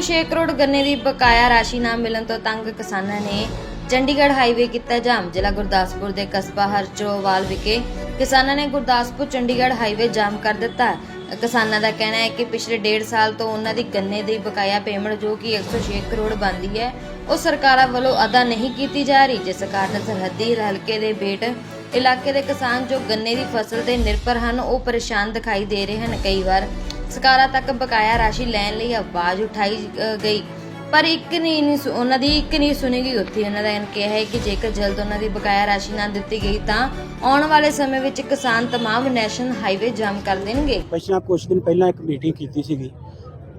106 ਕਰੋੜ ਗੰਨੇ ਦੀ ਬਕਾਇਆ ਰਾਸ਼ੀ ਨਾ ਮਿਲਣ ਤੋਂ ਤੰਗ ਕਿਸਾਨਾਂ ਨੇ ਚੰਡੀਗੜ੍ਹ ਹਾਈਵੇ ਕੀਤਾ ਜਾਮ। ਜ਼ਿਲ੍ਹਾ ਗੁਰਦਾਸਪੁਰ ਦੇ ਕਸਬਾ ਹਰਚੋਵਾਲ ਵਿਖੇ ਕਿਸਾਨਾਂ ਨੇ ਗੁਰਦਾਸਪੁਰ ਚੰਡੀਗੜ੍ਹ ਹਾਈਵੇ ਜਾਮ ਕਰ ਦਿੱਤਾ। ਕਿਸਾਨਾਂ ਦਾ ਕਹਿਣਾ ਹੈ ਕਿ ਪਿਛਲੇ 1.5 ਸਾਲ ਤੋਂ ਉਹਨਾਂ ਦੀ ਗੰਨੇ ਦੀ ਬਕਾਇਆ ਪੇਮੈਂਟ ਜੋ ਕਿ 106 ਕਰੋੜ ਬਣਦੀ ਹੈ, ਉਹ ਸਰਕਾਰਾਂ ਵੱਲੋਂ ਅਦਾ ਨਹੀਂ ਕੀਤੀ ਜਾ ਰਹੀ। ਜਿਸ ਕਾਰਨ ਸਰਹੱਦੀ ਹਲਕੇ ਦੇ ਬੇਟ ਇਲਾਕੇ ਦੇ ਕਿਸਾਨ ਜੋ ਗੰਨੇ ਦੀ ਫਸਲ ਤੇ ਨਿਰਭਰ ਹਨ, ਉਹ ਪਰੇਸ਼ਾਨ ਦਿਖਾਈ ਦੇ ਰਹੇ ਹਨ। ਕਈ ਵਾਰ ਸਰਕਾਰਾਂ ਤੱਕ ਬਕਾਇਆ ਰਾਸ਼ੀ ਲੈਣ ਲਈ ਆਵਾਜ਼ ਉਠਾਈ ਗਈ। ਪਰ ਇੱਕ ਨਹੀਂ ਉਹਨਾਂ ਦੀ ਇੱਕ ਨਹੀਂ ਸੁਣੀ ਗਈ ਉੱਥੇ। ਉਹਨਾਂ ਦਾ ਇਹ ਕਿਹਾ ਹੈ ਕਿ ਜੇਕਰ ਜਲਦ ਉਹਨਾਂ ਦੀ ਬਕਾਇਆ ਰਾਸ਼ੀ ਨਾ ਦਿੱਤੀ ਗਈ ਤਾਂ ਆਉਣ ਵਾਲੇ ਸਮੇਂ ਵਿੱਚ ਕਿਸਾਨ ਤਮਾਮ ਨੈਸ਼ਨਲ ਹਾਈਵੇ ਜਾਮ ਕਰ ਦੇਣਗੇ। ਪਿਛਲਾ ਕੁਝ ਦਿਨ ਪਹਿਲਾਂ ਇੱਕ ਮੀਟਿੰਗ ਕੀਤੀ ਸੀਗੀ।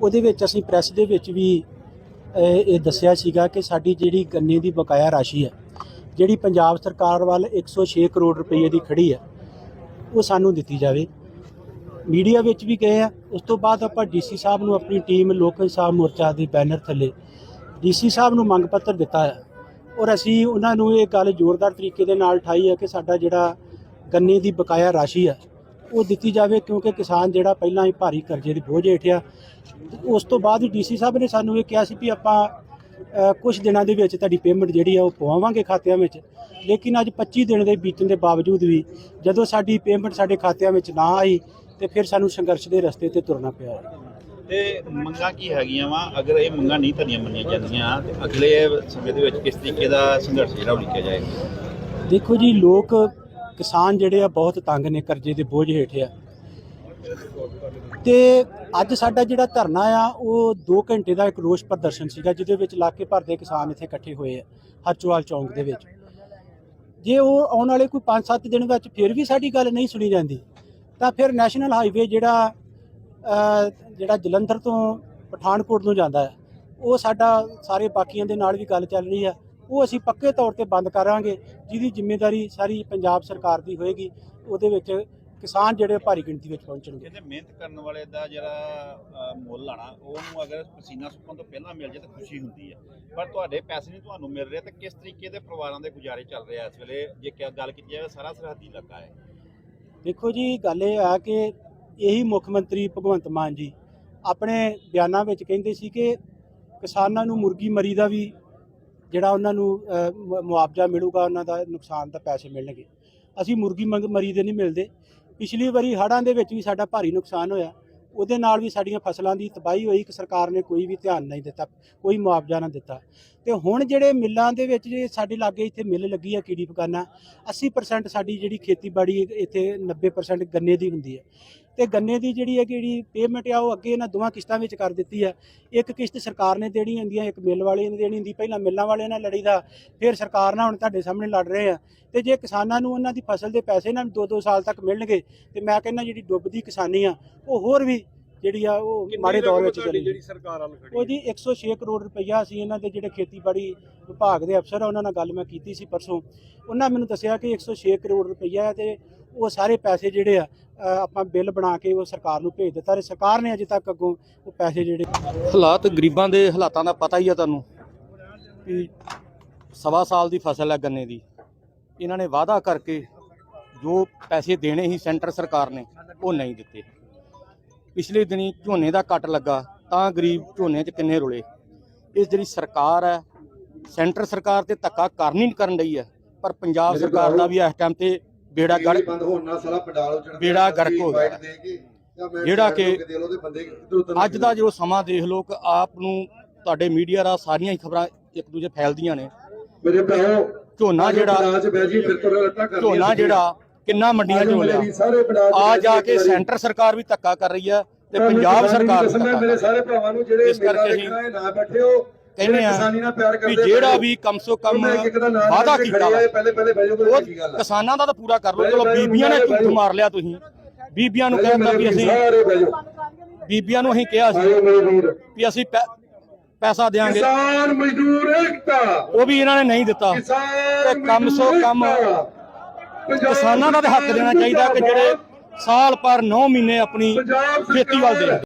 ਉਹਦੇ ਵਿੱਚ ਅਸੀਂ ਪ੍ਰੈਸ ਦੇ ਵਿੱਚ ਵੀ ਇਹ ਦੱਸਿਆ ਸੀਗਾ ਕਿ ਸਾਡੀ ਜਿਹੜੀ ਗੰਨੇ ਦੀ ਬਕਾਇਆ ਰਾਸ਼ੀ ਹੈ, ਜਿਹੜੀ ਪੰਜਾਬ ਸਰਕਾਰ ਵੱਲ 106 ਕਰੋੜ ਰੁਪਏ ਦੀ ਖੜੀ ਹੈ, ਉਹ ਸਾਨੂੰ ਦਿੱਤੀ ਜਾਵੇ। ਮੀਡੀਆ ਵਿੱਚ ਵੀ ਗਏ ਆ। ਉਸ ਤੋਂ ਬਾਅਦ ਆਪਾਂ ਡੀਸੀ ਸਾਹਿਬ ਨੂੰ ਆਪਣੀ ਟੀਮ ਲੋਕ ਇਨਸਾਫ ਮੋਰਚਾ ਦੇ ਬੈਨਰ ਥੱਲੇ ਡੀਸੀ ਸਾਹਿਬ ਨੂੰ ਮੰਗ ਪੱਤਰ ਦਿੱਤਾ ਹੈ ਔਰ ਅਸੀਂ ਉਹਨਾਂ ਨੂੰ ਇਹ ਗੱਲ ਜ਼ੋਰਦਾਰ ਤਰੀਕੇ ਦੇ ਨਾਲ ਠਾਈ ਹੈ ਕਿ ਸਾਡਾ ਜਿਹੜਾ ਗੰਨੇ ਦੀ ਬਕਾਇਆ ਰਾਸ਼ੀ ਹੈ ਉਹ ਦਿੱਤੀ ਜਾਵੇ ਕਿਉਂਕਿ ਕਿਸਾਨ ਜਿਹੜਾ ਪਹਿਲਾਂ ਹੀ ਭਾਰੀ ਕਰਜ਼ੇ ਦੇ ਬੋਝ ਹੇਠ ਆ। ਉਸ ਤੋਂ ਬਾਅਦ ਡੀਸੀ ਸਾਹਿਬ ਨੇ ਸਾਨੂੰ ਇਹ ਕਿਹਾ ਸੀ ਵੀ ਆਪਾਂ ਕੁਝ ਦਿਨਾਂ ਦੇ ਵਿੱਚ ਤੁਹਾਡੀ ਪੇਮੈਂਟ ਜਿਹੜੀ ਆ ਉਹ ਪਵਾਵਾਂਗੇ ਖਾਤਿਆਂ ਵਿੱਚ। ਲੇਕਿਨ ਅੱਜ 25 ਦਿਨ ਦੇ ਬੀਤਣ ਦੇ ਬਾਵਜੂਦ ਵੀ ਜਦੋਂ ਸਾਡੀ ਪੇਮੈਂਟ ਸਾਡੇ ਖਾਤਿਆਂ ਵਿੱਚ ਨਾ ਆਈ ਤੇ ਫਿਰ ਸਾਨੂੰ ਸੰਘਰਸ਼ ਦੇ ਰਸਤੇ ਤੇ ਤੁਰਨਾ ਪਿਆ। ਹੈ ਤੇ ਮੰਗਾਂ ਕੀ ਹੈਗੀਆਂ ਵਾ? ਅਗਰ ਇਹ ਮੰਗਾਂ ਨਹੀਂ ਤੁਹਾਡੀਆਂ ਮੰਨੀਆਂ ਜਾਂਦੀਆਂ ਤੇ ਅਗਲੇ ਸਮੇਂ ਦੇ ਵਿੱਚ ਕਿਸ ਤਰੀਕੇ ਦਾ ਸੰਘਰਸ਼ ਜਿਹੜਾ ਉਹ ਲਿਖਿਆ ਜਾਏਗਾ? ਦੇਖੋ ਜੀ ਲੋਕ ਕਿਸਾਨ ਜਿਹੜੇ ਆ ਬਹੁਤ ਤੰਗ ਨੇ ਕਰਜ਼ੇ ਦੇ ਬੋਝ ਹੇਠ ਆ। ਤੇ ਅੱਜ ਸਾਡਾ ਜਿਹੜਾ ਧਰਨਾ ਆ ਉਹ 2 ਘੰਟੇ ਦਾ ਇੱਕ ਰੋਸ ਪ੍ਰਦਰਸ਼ਨ ਸੀਗਾ ਜਿਹਦੇ ਵਿੱਚ ਇਲਾਕੇ ਭਰ ਦੇ ਕਿਸਾਨ ਇੱਥੇ ਇਕੱਠੇ ਹੋਏ ਆ ਹਰਚੋਵਾਲ ਚੌਂਕ ਦੇ ਵਿੱਚ। ਜੇ ਉਹ ਆਉਣ ਵਾਲੇ ਕੋਈ 5-7 ਦਿਨ ਵਿੱਚ ਫਿਰ ਵੀ ਸਾਡੀ ਗੱਲ ਨਹੀਂ ਸੁਣੀ ਜਾਂਦੀ ਤਾਂ ਫਿਰ ਨੈਸ਼ਨਲ ਹਾਈਵੇ ਜਿਹੜਾ ਜਿਹੜਾ ਜਲੰਧਰ ਤੋਂ ਪਠਾਨਕੋਟ ਨੂੰ ਜਾਂਦਾ ਹੈ ਉਹ ਸਾਡਾ ਸਾਰੇ ਬਾਕੀਆਂ ਦੇ ਨਾਲ ਵੀ ਗੱਲ ਚੱਲ ਰਹੀ ਹੈ। ਉਹ ਅਸੀਂ ਪੱਕੇ ਤੌਰ ਤੇ ਬੰਦ ਕਰਾਂਗੇ ਜਿਹਦੀ ਜ਼ਿੰਮੇਵਾਰੀ ਸਾਰੀ ਪੰਜਾਬ ਸਰਕਾਰ ਦੀ ਹੋਏਗੀ ਉਹਦੇ ਵਿੱਚ ਕਿਸਾਨ ਜਿਹੜੇ ਭਾਰੀ ਗਿਣਤੀ ਵਿੱਚ ਪਹੁੰਚਣਗੇ। ਕਹਿੰਦੇ ਮਿਹਨਤ ਕਰਨ ਵਾਲੇ ਦਾ ਜਿਹੜਾ ਅ, ਮੁੱਲ ਆਣਾ ਉਹਨੂੰ ਅਗਰ ਪਸੀਨਾ ਸੁੱਕਣ ਤੋਂ ਪਹਿਲਾਂ ਮਿਲ ਜਾਏ ਤਾਂ ਖੁਸ਼ੀ ਹੁੰਦੀ ਹੈ ਪਰ ਤੁਹਾਡੇ ਪੈਸੇ ਨਹੀਂ ਤੁਹਾਨੂੰ ਮਿਲ ਰਹੇ ਤਾਂ ਕਿਸ ਤਰੀਕੇ ਦੇ ਪਰਿਵਾਰਾਂ ਦੇ ਗੁਜ਼ਾਰੇ ਚੱਲ ਰਿਹਾ ਇਸ ਵੇਲੇ? ਜੇ ਗੱਲ ਕੀਤੀ ਜਾਵੇ ਸਾਰਾ ਸਰਹੱਦੀ ਇਲਾਕਾ ਹੈ। ਦੇਖੋ ਜੀ, ਗੱਲ ਇਹ ਆ ਕਿ ਇਹੀ ਮੁੱਖ ਮੰਤਰੀ ਭਗਵੰਤ ਮਾਨ ਜੀ ਆਪਣੇ ਬਿਆਨਾਂ ਵਿੱਚ ਕਹਿੰਦੇ ਸੀ ਕਿ ਕਿਸਾਨਾਂ ਨੂੰ ਮੁਰਗੀ ਮਰੀ ਦਾ ਵੀ ਜਿਹੜਾ ਉਹਨਾਂ ਨੂੰ ਮੁਆਵਜ਼ਾ ਮਿਲੂਗਾ, ਉਹਨਾਂ ਦਾ ਨੁਕਸਾਨ ਦਾ ਪੈਸੇ ਮਿਲਣਗੇ। ਅਸੀਂ ਮੁਰਗੀ ਮਰੀ ਦੇ ਨਹੀਂ ਮਿਲਦੇ। ਪਿਛਲੀ ਵਾਰੀ ਹੜ੍ਹਾਂ ਦੇ ਵਿੱਚ ਵੀ ਸਾਡਾ ਭਾਰੀ ਨੁਕਸਾਨ ਹੋਇਆ। ਉਹਦੇ ਨਾਲ ਵੀ ਸਾਡੀਆਂ ਫਸਲਾਂ ਦੀ ਤਬਾਹੀ ਹੋਈ ਕਿ ਸਰਕਾਰ ਨੇ ਕੋਈ ਵੀ ਧਿਆਨ ਨਹੀਂ ਦਿੱਤਾ, ਕੋਈ ਮੁਆਵਜ਼ਾ ਨਾ ਦਿੱਤਾ। ਤੇ ਹੁਣ ਜਿਹੜੇ ਮਿੱਲਾਂ ਦੇ ਵਿੱਚ ਜੇ ਸਾਡੇ ਲਾਗੇ ਇੱਥੇ ਮਿੱਲ ਲੱਗੀ ਆ ਕੀੜੀ ਪਕਾਨਾ 80% ਸਾਡੀ ਜਿਹੜੀ ਖੇਤੀਬਾੜੀ ਇੱਥੇ 90% ਗੰਨੇ ਦੀ ਹੁੰਦੀ ਹੈ। ਤੇ ਗੰਨੇ ਦੀ ਜਿਹੜੀ ਹੈ ਜਿਹੜੀ ਪੇਮੈਂਟ ਆ, ਉਹ ਅੱਗੇ ਇਹਨਾਂ ਦੋਵਾਂ ਕਿਸ਼ਤਾਂ ਵਿੱਚ ਕਰ ਦਿੱਤੀ ਆ। ਇੱਕ ਕਿਸ਼ਤ ਸਰਕਾਰ ਨੇ ਦੇਣੀ ਹੁੰਦੀ ਹੈ ਇੱਕ ਮਿੱਲ ਵਾਲੇ ਨੇ ਦੇਣੀ ਹੁੰਦੀ। ਪਹਿਲਾਂ ਮਿੱਲਾਂ ਵਾਲਿਆਂ ਨਾਲ ਲੜੀਦਾ, ਫਿਰ ਸਰਕਾਰ ਨਾਲ ਹੁਣ ਤੁਹਾਡੇ ਸਾਹਮਣੇ ਲੜ ਰਹੇ ਆ। ਤੇ ਜੇ ਕਿਸਾਨਾਂ ਨੂੰ ਉਹਨਾਂ ਦੀ ਫਸਲ ਦੇ ਪੈਸੇ ਨਾਲ 2-2 ਸਾਲ ਤੱਕ ਮਿਲਣਗੇ, ਤੇ ਮੈਂ ਕਹਿੰਦਾ ਜਿਹੜੀ ਡੁੱਬਦੀ ਕਿਸਾਨੀ ਆ, ਉਹ ਹੋਰ ਵੀ ਜਿਹੜੀ ਆ ਉਹ ਮਾੜੇ ਦੌਰ ਵਿੱਚ ਚਲੀ ਜਿਹੜੀ ਸਰਕਾਰ ਵੱਲ ਖੜੀ ਉਹ ਜੀ 106 ਕਰੋੜ ਰੁਪਈਆ ਅਸੀਂ ਇਹਨਾਂ ਦੇ ਜਿਹੜੇ ਖੇਤੀਬਾੜੀ ਵਿਭਾਗ ਦੇ ਅਫਸਰ ਆ ਉਹਨਾਂ ਨਾਲ ਗੱਲ ਮੈਂ ਕੀਤੀ ਸੀ ਪਰਸੋਂ। ਉਹਨਾਂ ਮੈਨੂੰ ਦੱਸਿਆ ਕਿ 106 ਕਰੋੜ ਰੁਪਈਆ ਹੈ ਤੇ ਉਹ ਸਾਰੇ ਪੈਸੇ ਜਿਹੜੇ ਆ ਆਪਾਂ ਬਿੱਲ ਬਣਾ ਕੇ ਉਹ ਸਰਕਾਰ ਨੂੰ ਭੇਜ ਦਿੱਤਾ ਤੇ ਸਰਕਾਰ ਨੇ ਅਜੇ ਤੱਕ ਅੱਗੋਂ ਉਹ ਪੈਸੇ ਜਿਹੜੇ ਹਾਲਾਤ ਗਰੀਬਾਂ ਦੇ ਹਾਲਾਤਾਂ ਦਾ ਪਤਾ ਹੀ ਆ ਤੁਹਾਨੂੰ ਕਿ ਸਵਾ ਸਾਲ ਦੀ ਫਸਲ ਹੈ ਗੰਨੇ ਦੀ। ਇਹਨਾਂ ਨੇ ਵਾਅਦਾ ਕਰਕੇ ਜੋ ਪੈਸੇ ਦੇਣੇ ਸੀ ਸੈਂਟਰ ਸਰਕਾਰ ਨੇ ਉਹ ਨਹੀਂ ਦਿੱਤੇ। ਪਿਛਲੇ ਦਿਨੀ ਝੋਨੇ ਦਾ ਕੱਟ ਲੱਗਾ ਤਾਂ ਗਰੀਬ ਝੋਨੇ 'ਚ ਕਿੰਨੇ ਰੁਲੇ। ਇਹ ਜਿਹੜੀ ਸਰਕਾਰ ਹੈ ਸੈਂਟਰ ਸਰਕਾਰ ਤੇ ਧੱਕਾ ਕਰਨੀ ਨਹੀਂ ਕਰਨ ਰਹੀ ਹੈ ਪਰ ਪੰਜਾਬ ਸਰਕਾਰ ਦਾ ਵੀ ਇਸ ਟਾਈਮ ਤੇ ਬੇੜਾ ਗੜ ਬੰਦ ਹੋਣ ਨਾਲ ਸਾਲਾ ਪੰਡਾਲ ਉਜੜ ਬੇੜਾ ਗਰਕ ਹੋ ਗਿਆ। ਜਿਹੜਾ ਕਿ ਅੱਜ ਦਾ ਜੋ ਸਮਾਂ ਦੇਖ ਲਓ ਕਿ ਆਪ ਨੂੰ ਤੁਹਾਡੇ ਮੀਡੀਆ ਦਾ ਸਾਰੀਆਂ ਹੀ ਖਬਰਾਂ ਇੱਕ ਦੂਜੇ ਫੈਲਦੀਆਂ ਨੇ। ਮੇਰੇ ਭਰਾਓ ਝੋਨਾ ਜਿਹੜਾ ਝੋਨਾ ਜਿਹੜਾ ਕਿੰਨਾ ਮੰਡੀਆਂ 'ਚ ਹੋ ਰਿਹਾ ਸਾਰੇ ਪੰਡਾਲ ਚ ਆ ਜਾ ਕੇ। ਸੈਂਟਰ ਸਰਕਾਰ ਵੀ ਧੱਕਾ ਕਰ ਰਹੀ ਹੈ ਤੇ ਪੰਜਾਬ ਸਰਕਾਰ ਮੇਰੇ ਸਾਰੇ ਭਰਾਵਾਂ ਨੂੰ ਜਿਹੜੇ ਮੇਰਾ ਦੇਖਣਾ ਹੈ ਨਾ ਬੈਠੇ ਹੋ ਕਹਿੰਦੇ ਆ ਵੀ ਜਿਹੜਾ। ਵੀ ਕਮ ਸੋ ਕਮ ਉਹਨੇ ਇੱਕ ਇੱਕ ਦਾ ਨਾਮ ਵਾਅਦਾ ਲੈ ਕੇ ਕੀਤਾ ਆ, ਉਹ ਆ। ਕਿਸਾਨਾਂ ਦਾ ਤਾਂ ਪੂਰਾ ਕਰ ਲਓ ਚਲੋ ਬੀਬੀਆਂ ਨੇ ਝੂਠ। ਮਾਰ ਲਿਆ ਤੁਸੀਂ। ਬੀਬੀਆਂ ਨੂੰ ਕਹਿੰਦਾ ਵੀ ਅਸੀਂ ਬੀਬੀਆਂ ਨੂੰ ਅਸੀਂ ਕਿਹਾ ਸੀ ਵੀ ਅਸੀਂ ਪੈਸਾ ਦੇਾਂਗੇ ਕਿਸਾਨ ਮਜ਼ਦੂਰ ਏਕਤਾ। ਉਹ ਵੀ ਇਹਨਾਂ ਨੇ ਨਹੀਂ ਦਿੱਤਾ। ਤੇ ਕਮ ਸੋ ਕਮ ਕਿਸਾਨਾਂ ਦਾ ਤਾਂ ਹੱਕ ਦੇਣਾ ਚਾਹੀਦਾ ਕਿ ਜਿਹੜੇ ਸਾਲ ਪਰ 9 ਮਹੀਨੇ ਆਪਣੀ ਖੇਤੀ ਵੱਲ ਦੇਣ